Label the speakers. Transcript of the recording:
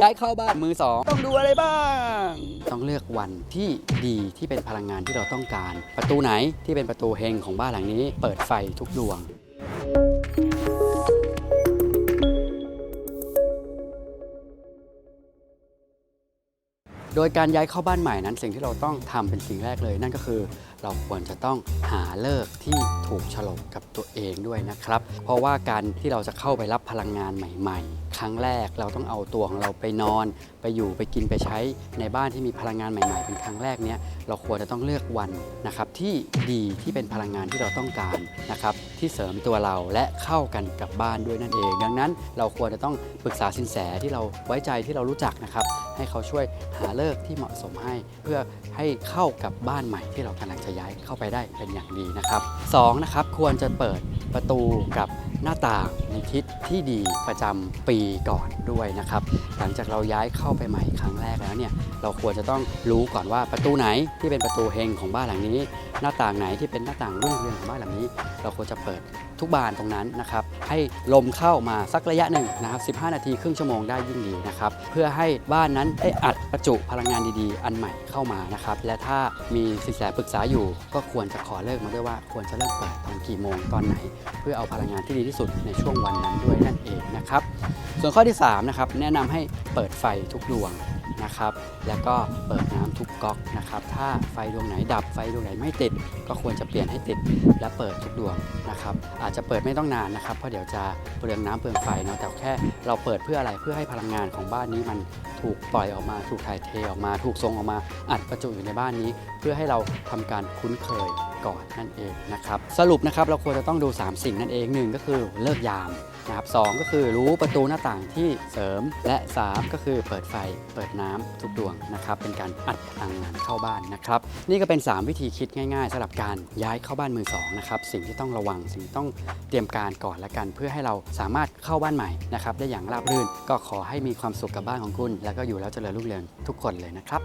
Speaker 1: ย้ายเข้าบ้านมือสองต้องดูอะไรบ้าง ต้องเลือกวันที่ดีที่เป็นพลังงานที่เราต้องการ ประตูไหนที่เป็นประตูเฮงของบ้านหลังนี้ เปิดไฟทุกดวงโดยการย้ายเข้าบ้านใหม่นั้นสิ่งที่เราต้องทำเป็นสิ่งแรกเลย นั่นก็คือ เราควรจะต้องหาเลิกที่ถูกฉลกกับตัวเองด้วยนะครับ เพราะว่าการที่เราจะเข้าไปรับพลังงานใหม่ ๆ ครั้งแรกเราต้องเอาตัวของเราไปนอน ไปอยู่ไปกินไปใช้ในบ้านที่มีพลังงานใหม่ ๆ เป็นครั้งแรกเนี้ยเราควรจะต้องเลือกวันนะครับที่ดีที่เป็นพลังงานที่เราต้องการนะครับที่เสริมตัวเราและเข้ากันกับบ้านด้วยนั่นเอง ดังนั้นเราควรจะต้องปรึกษาสินแสที่เราไว้ใจที่เรารู้จักนะครับให้เขาช่วยหาเลิกที่เหมาะสมให้ เพื่อให้เข้ากับบ้านใหม่ที่เรากำลังจะย้ายเข้าไปได้เป็นอย่างดีนะครับสองนะครับควรจะเปิดประตูกับหน้าต่างในทิศที่ดีประจำปีก่อนด้วยนะครับหลังจากเราย้ายเข้าไปใหม่ครั้งแรกแล้วเนี่ยเราควรจะต้องรู้ก่อนว่าประตูไหนที่เป็นประตูเฮงของบ้านหลังนี้ หน้าต่างไหนที่เป็นหน้าต่างรุ่งเรืองของบ้านหลังนี้ เราควรจะเปิด ทุกบานตรงนั้นนะครับให้ลมเข้ามาสักระยะหนึ่งนะครับ15 นาทีครึ่งชั่วโมงได้ยิ่งดีนะครับเพื่อให้บ้านนั้นได้อัดประจุพลังงานดีๆ อันใหม่เข้ามานะครับและถ้ามีสินแสปรึกษาอยู่ ก็ควรจะขอเลิกมาด้วยว่าควรจะเริ่มเปิดตอนกี่โมงตอนไหน เพื่อเอาพลังงานที่ดีที่สุดในช่วงวันนั้นด้วยนั่นเองนะครับส่วนข้อที่3นะครับแนะนำให้เปิดไฟทุกดวง นะครับ แล้วก็เปิดน้ำทุกก๊อกนะครับ ถ้าไฟดวงไหนดับไฟดวงไหนไม่ติด ก็ควรจะเปลี่ยนให้ติดและเปิดทุกดวงนะครับ อาจจะเปิดไม่ต้องนานนะครับ เพราะเดี๋ยวจะเปลืองน้ำเปลืองไฟเนาะแต่แค่เราเปิดเพื่ออะไรเพื่อให้พลังงานของบ้านนี้มันถูกปล่อยออกมาถูกถ่ายเทออกมา ถูกส่งออกมาอัดประจุอยู่ในบ้านนี้ เพื่อให้เราทำการคุ้นเคย ก่อนนั่นเองนะครับสรุปนะครับเราควรจะต้องดู 3 สิ่งนั่นเองหนึ่งก็คือเลิกยามนะครับสองก็คือรู้ประตูหน้าต่างที่เสริมและ 3 ก็คือเปิดไฟเปิดน้ำทุกดวงนะครับเป็นการอัดพลังงานเข้าบ้านนะครับนี่ก็เป็น 3 วิธีคิดง่ายๆสำหรับการย้ายเข้าบ้านมือสองนะครับสิ่งที่ต้องระวังสิ่งที่ต้องเตรียมการก่อนละกัน เพื่อให้เราสามารถเข้าบ้านใหม่นะครับได้อย่างราบรื่นก็ขอให้มีความสุขกับบ้านของคุณ แล้วก็อยู่แล้วเจริญรุ่งเรืองทุกคนเลยนะครับ